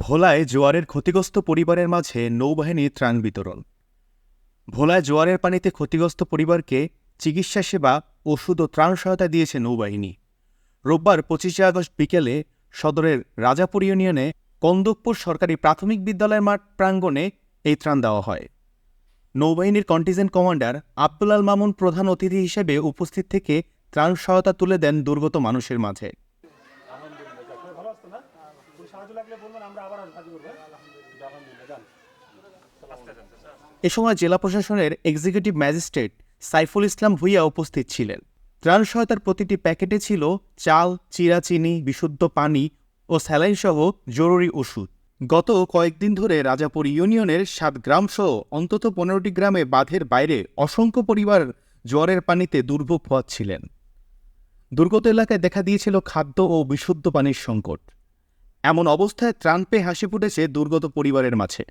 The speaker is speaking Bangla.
ভোলায় জোয়ারের ক্ষতিগ্রস্ত পরিবারের মাঝে নৌবাহিনীর ত্রাণ বিতরণ। ভোলায় জোয়ারের পানিতে ক্ষতিগ্রস্ত পরিবারকে চিকিৎসা সেবা, ওষুধ ও ত্রাণ সহায়তা দিয়েছে নৌবাহিনী। রোববার পঁচিশে আগস্ট বিকেলে সদরের রাজাপুর ইউনিয়নে কন্দকপুর সরকারি প্রাথমিক বিদ্যালয়ের মাঠ প্রাঙ্গণে এই ত্রাণ দেওয়া হয়। নৌবাহিনীর কন্টিজেন্ট কমান্ডার আব্দুল আল মামুন প্রধান অতিথি হিসেবে উপস্থিত থেকে ত্রাণ সহায়তা তুলে দেন দুর্গত মানুষের মাঝে। এ সময় জেলা প্রশাসনের এক্সিকিউটিভ ম্যাজিস্ট্রেট সাইফুল ইসলাম ভুইয়া উপস্থিত ছিলেন। ত্রাণ সহায়তার প্রতিটি প্যাকেটে ছিল চাল চিরাচিনি বিশুদ্ধ পানি ও স্যালাইন সহ জরুরি ওষুধ। গত কয়েকদিন ধরে রাজাপুর ইউনিয়নের সাত গ্রামসহ অন্তত পনেরোটি গ্রামে বাঁধের বাইরে অসংখ্য পরিবার জ্বরের পানিতে দুর্ভোগ পোয়াচ্ছিলেন দুর্গত এলাকায় দেখা দিয়েছিল খাদ্য ও বিশুদ্ধ পানির সংকট। এমন অবস্থায় ত্রাণ পেয়ে হাসি ফুটেছে দুর্গত পরিবারের মাঝে।